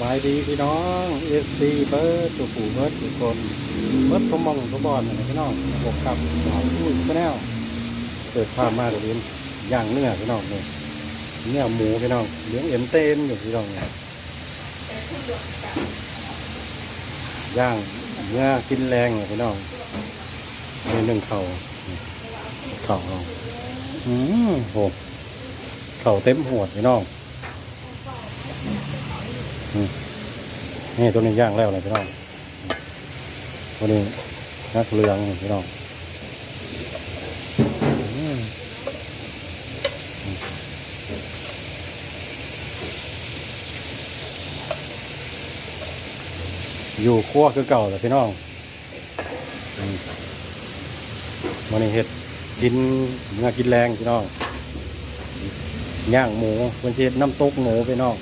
บายดีพี่น้องเอฟซีเบิร์ดตัวผู้เบิร์ดทุกคนเบิร์ดทุกมองทุกบอลนะพี่น้องบวกกับสาวพูดก็แนวเปิดภาพมาเดี๋ยวนี้ย่างเนื้อพี่น้องเนี่ยเนื้อหมูพี่น้องเลี้ยงเอ็มเต็มอยู่พี่น้องเนี่ยย่างเนื้อกินแรงเนี่ยพี่น้องในหนึ่งเข่าเข่าเราอืมโหเข่าเต็มหัวพี่น้อง นี่ตัวนี้ย่างแล้วเลยพี่น้องตัวนี้นักเรืองพี่น้องอยู่ขั้วคือเก่าแต่พี่น้องมวันนี้เห็ดกินเนื้อกินแรงพี่น้องย่างหมูเพื่อนเฮ็ดน้ำตกหมูพี่น้อง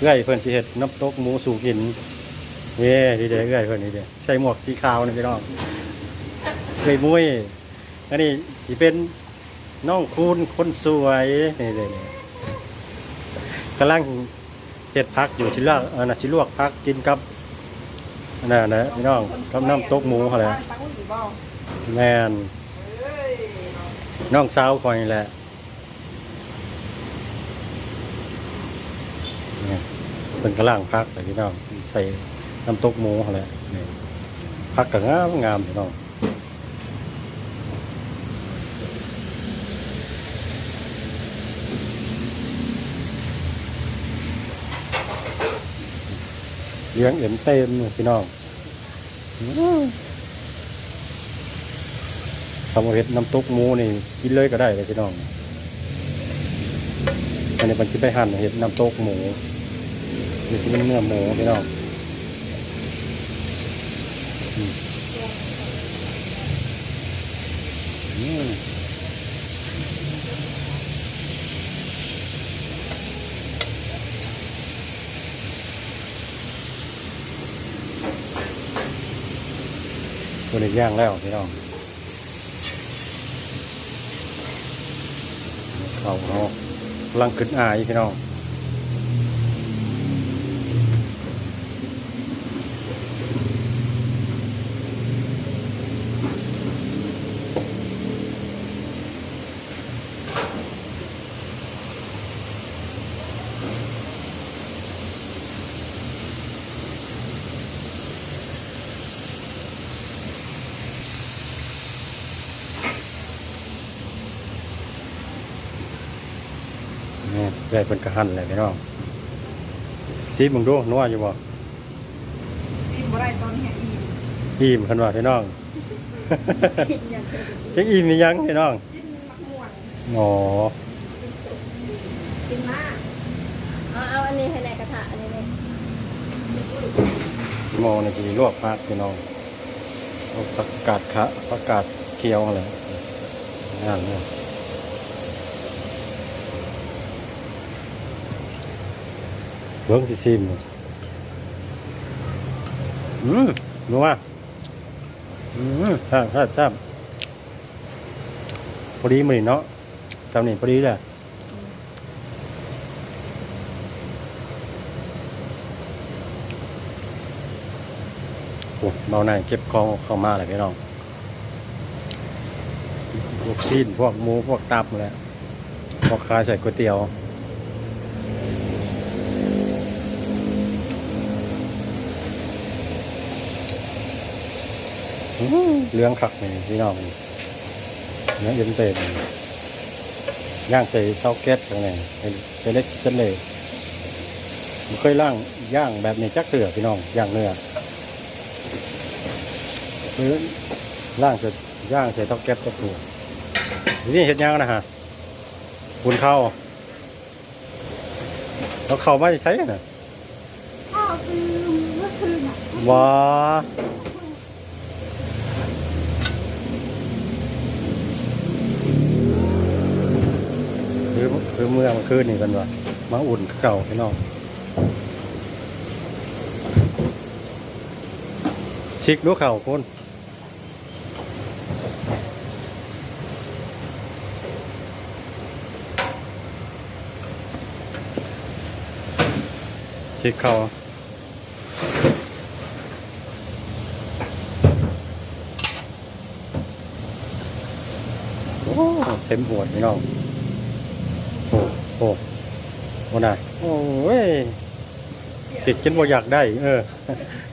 เอื้อยเพิ่นสิเฮ็ดน้ำตกหมูสู่กินเว้ดีเด้เอื้อยเพิ่นนี่เด้ใส่หมวกสีขาวนี่พี่น้องเอื้อยมุ้ยอันนี้สิเป็นน้องคูณคนสวยนี่เด้กำลังเฮ็ดพักอยู่สิลวกอันน่ะสิลวกพักกินกับอันนั้นะพี่น้องกับน้ำตกหมูหั่นแหละตังค์อยู่บ่แมนน้องสาวคอยแหละ เป็นกระล่างพักแต่พี่น้องใส่น้ำตกหมูอะไรนี่พักกับงามงามพี่น้องเลี้ยงเอ็มเต็มพี่น้องทำเห็ดน้ำตกหมูนี่กินเลยก็ได้เลยพี่น้องอันนี้มันจะไปหั่นเห็ดน้ำตกหมู คือเนื้อหมูพี่น้องตัวนี้ย่างแล้วพี่น้องเขาเขากำลังขึ้นอายพี่น้อง นี่เป็นกระหันเลยพี่น้องซีมึงดูนัวอยู่บ่ซีบ่ได้ตอนนี้อีกอิ่มคันว่าพี่น้องจักอิ่มมียังพี่น้องอ๋อกินมากเอาเอาอันนี้ให้ในกระทะอันนี้เลยหมอนี่ลวกผักพี่น้องเอาผักาดคะผักกาดเคียวอะไรนั่นเนี่ย เบิ้งสิซิมอืมนัวอืมใช่ใช่ใช่พอดีมือนี่เนาะจำนี่พอดีแหละโอ้เบาหน่ายเก็บของเข้ามาเลยพี่น้อง พวกซีนพวกหมูพวกตับแหละพวกขายใส่ก๋วยเตี๋ยว เหลืองขักนี่พี่น้องนี่เนื้อเย็นเต็มย่างใส่เตาแก๊สตรงนี้เป็นเป็นเล็กเส้นเลยผมเคยล่างย่างแบบนี้จักเถื่อพี่น้องย่างเนื้อคือล่างใส่ย่างใส่เตาแก๊สก็ถูกนี่เห็ดยังนะฮะบุญเข้าเราเข้ามาจะใช้น่ะอ้าวคือเมื่อคืนอะว้า คือคือเมื่อมันคืนนี่กันว่ะมาอุ่นเก่าพี่น้องชิกดูเข่าคนชิดเข้าโอ้เต็มหัวพี่น้อง โอ้โอ้โอ้น่ะโอ้ยสิกินบ่อยากได้ เออ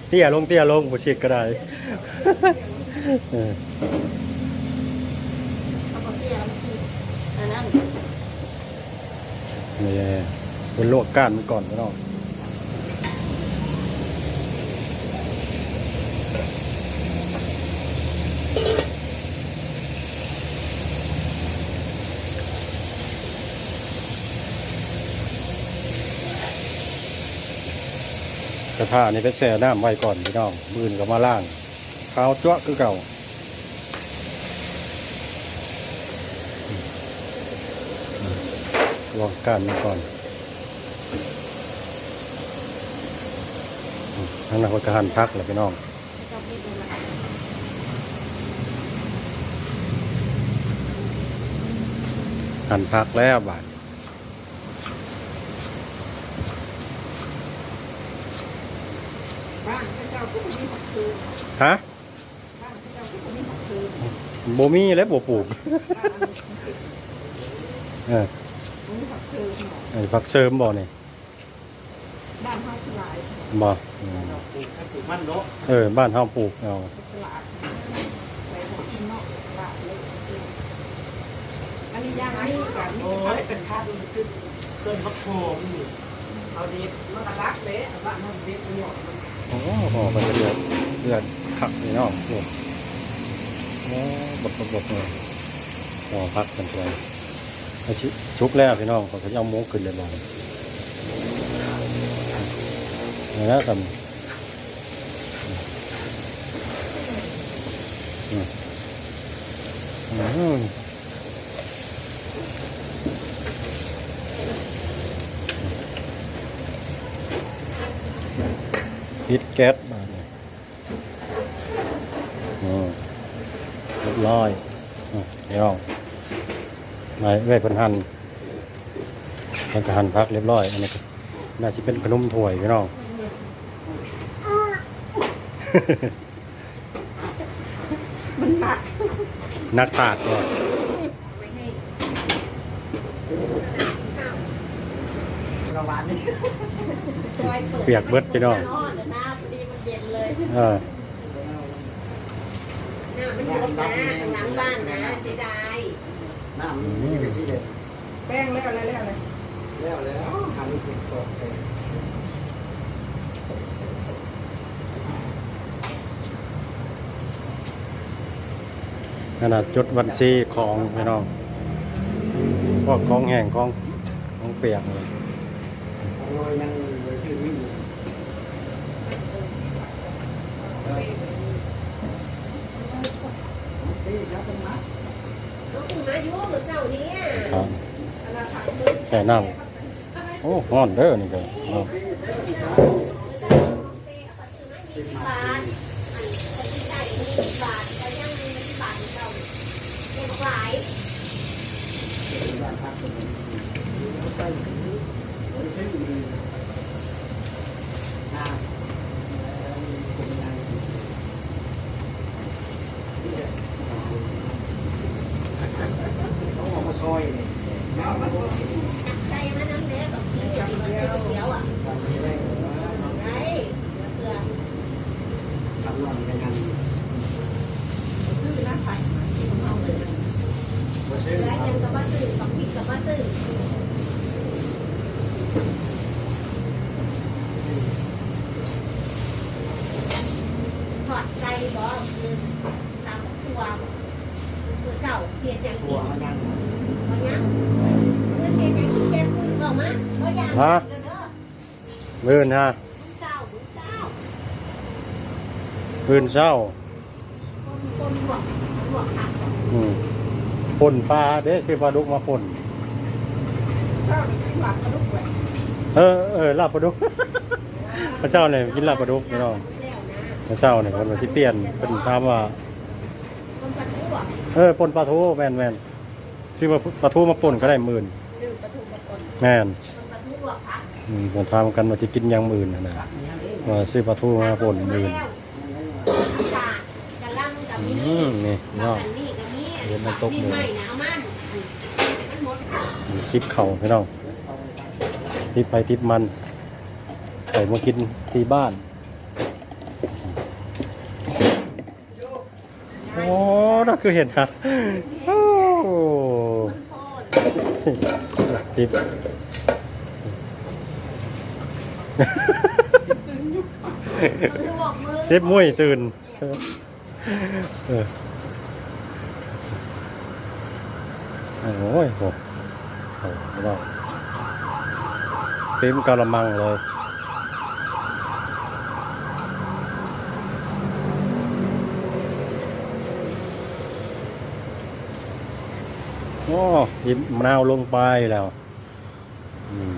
เตี้ยลงเตี้ยลงบ่ชิดก็ได้เออเอาไปเที่ยวอันนั้นนี่เป็นลวกก้านมันก่อนพี่น้อง กระทะนี่ไปแช่น้ำไว้ก่อนพี่น้องมือนก็มาล่างขาวจ้วะคือเก่าลองกันมันก่อนอืมทั้งนั้นคนกระหันพักเลยพี่น้องหันพักแล้วบาท บ้านเจ้าก็มีผักซื้อฮะบ้านเจ้าก็มีผักซื้อโบมีและโบปลูกเออมีผักซื้อหมอไอ้พักเสริมบ่นี่บ้านเฮาคือหลายบ่อืมปลูกให้ปลูกมันเนาะเออ บ้านเฮาปลูกเอาตลาดไปหัวกินเนาะตลาดเลยอันนี้ย่างนี่กับนี่โอ้เขายเป็นข้าวขึ้นต้นมะโขมนี่ เอาดีมันกระลักเลยบ้านมันเด็ดเนี่ยมันโอ้โหมันจะเดือดเดือดขักนี่เนาะโอ้โอ้บดบดบดเลยพอพักกันไปช,ชุกแล้วพี่น้องเขาจะเอาหมูขึ้นเลยบ่อยนี่นะทำอืม ปิดแก๊สมาเนี่ยอืมเรียบร้อยอืมเดี๋ยวมาเว้ยเพิ่นหั่นมันก็หั่นพักเรียบร้อยอันนี้ก็น่าจะเป็นขนมถ้วยพี่น้อง มันหนักนักตาดก่อนไม่ให้ประมาณนี้จอยเปิดเปียกเบิดพี่น้องร้อนนะพอดีมัน เย็นเลยเออน้ำมันเย็นะหลังบ้านนะเสียดายน้ำนี่ก็สิเด็ดแป้งแล้วอะไรแล้วอะไรแล้วแล้วหาลูกเป็นกอกใส่ขนาดจุดวันซีของพี่น้องพวกของแห้งของของเปียกเลยโอ้ยยังเหลือชื่อวิ่งอยู่ น้อง คุณมาอยู่หรือเจ้าเนี้ยครับใส่น้ำโอ้ฮ้อนเด้อนี่ก็เนาะ สิบบาทอันคนที่ได้มีสิบบาทแต่ยังมีสิบบาทเจ้าเป็นหลาย บ้านพักคนนึงเขาใส่โอ้ยใช่เลยน้ำแล้วมีคนงานเขาออ กมาซอยเนี่ยน้ำมันก็ใจมันน้ำเล็กแบพี่เขียวเขียวอะไม่ได้หรอกไงเกลือทำนอนกันยันซื้อน้ำผักของเราเลยบ่เกซื้อลือครัยังบกับบ้าตื่นกับพริกกับบ้าตื่นถอดใจบ่คือตามตัว คือเก่าเทียนอย่างตักิวนมันยังเพราะเนี้ยเงินเทียนอย่างกินแกพูดบอกมาเพราะอย่างฮะเด้อเด้อมื่นฮะบุญเจ้าบุญเจ้าพื้นเศร้าคนคนบวกบวกหักอืมป่นปลาเด้คือปลาดุกมาป่นเศร้านี่หลับกระดุกไว้เออเออลาบปลาดุก พระเจ้าเนี่ยกินลาบปลาดุกพี่น้องแล้วนะพระเจ้าเนี่ยคนมาที่เปลี่ยนเป็นถามว่า คนปลาทูอะเออป่นปลาทูแม่นแม่นซื้อมาปลาทูมาป่นก็ได้หมื่นชื่อปลาทูปลาคนแม่นคนปลาทูบวกพักอืมผมถามกันว่าจะกินอยังมื่นน่ะนะว่าซื้อปลาทูมาป่นมื่นอากาศกะลังกับมีอืมนี่นอเนาะกกันนี่กับมีเห็นมันตกนี่มือไม่หนาวมันมันหมดมีคลิปเข่าพี่น้องทิปไปทิปมันใส่มากินที่บ้าน โอ้น่าคือเห็นฮะโอ้ทิปลวกมือเซฟมุ้ยตื่นโอ้ยโหเอาเต็มกะละมังเลย โอ้หยิบมะนาวลงไปแล้วอืม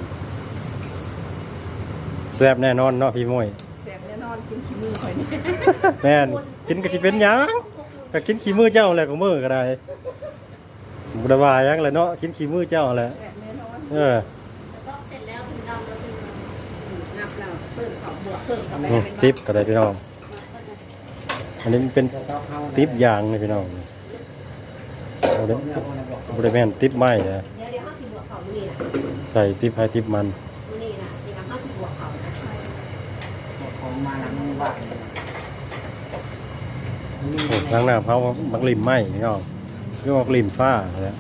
แซ่บแน่นอนเนาะพี่มุ้ยแสบแน่นอนกินขี้มือคอยนี่แม่นกินก็สิเป็นหยังก็กินขี้มือเจ้าแหละของมือก็ได้บ่ได้ว่าหยังแหละเนาะกินขี้มือเจ้าแหละแสบแน่นอนเออแล้วก็เสร็จแล้วถึงดำแล้วถึงนับแล้วเพิ่มเขาบวกเพิ่มเข้าไปนี่เป็นทิปก็ได้พี่น้อง อันนี้มันเป็นสต๊อกเฮาทิปยางนี่พี่น้อง บ่ได้บ่ได้แม่นทิปไม้นะเดี๋ยวเดี๋ยวห้าสิบบวกเขามือนี่นะใส่ทิปให้ทิปมันมือนี่นะเดี๋ยวห้าสิบบวกเขานะของมาหลังบ้านนี่โอ้ล้างหน้าเขามักลิ่มไหม้พี่น้องคือมักลิ่มฟ้าแหละ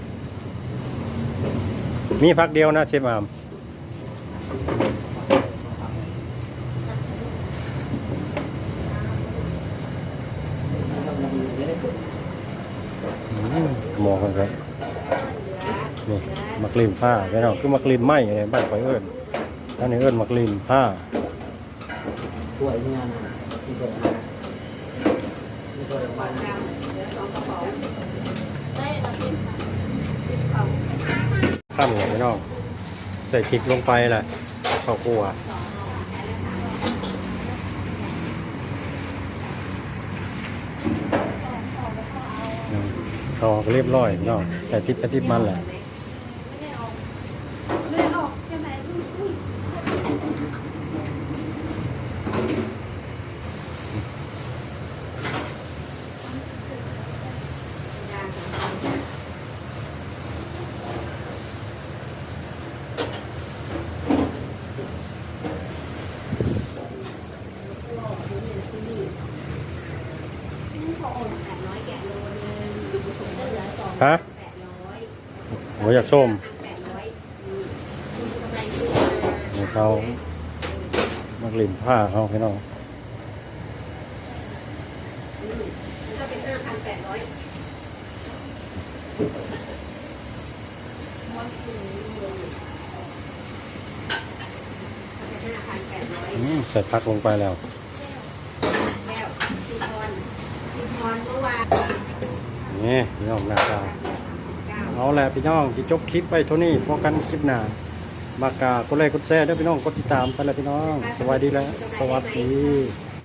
มีพักเดียวนะเชฟอาม มหมอกันครับนี่มักลิ่มผ้าพี่น้องคือมักลิ่มไหมอะไรบ้านข่อยเอิ้นอันนี้เอิ้นมักลิ่มผ้าถ้วยเนี่ยนะที่เกิดมาที่ถ้วยมาเดี๋ยวสองกระป๋องได้เราเป็นเขาขั้นเลยพี่น้องใส่พริกลงไปแหละข้าวคั่ว เขาเรียบร้อยเนาะแต่ทิพย์กระทิพย์มันแหละ ไม่ได้ออกใช่ไหมอุ้ย ฮะแปดร้อยโอ้อยากส้มแปดร้อยนี่เขามักลิ่มผ้าเขาพี่น้องก็เนาพันแปดร้อยห้าพันแปดร้อยอืมใส่พักลงไปแล้ว แก้วสิพรสิพรเมื่อวาน นี่พี่น้องหน้าตาเก้าเอาแหละพี่น้องที่จบคลิปไปเท่านี้พอกันคลิปหน้ามากากดไลค์กดแชร์ด้วยพี่น้องกดติดตามไปแล้วพี่น้อง สวัสดีแล้วสวัสดี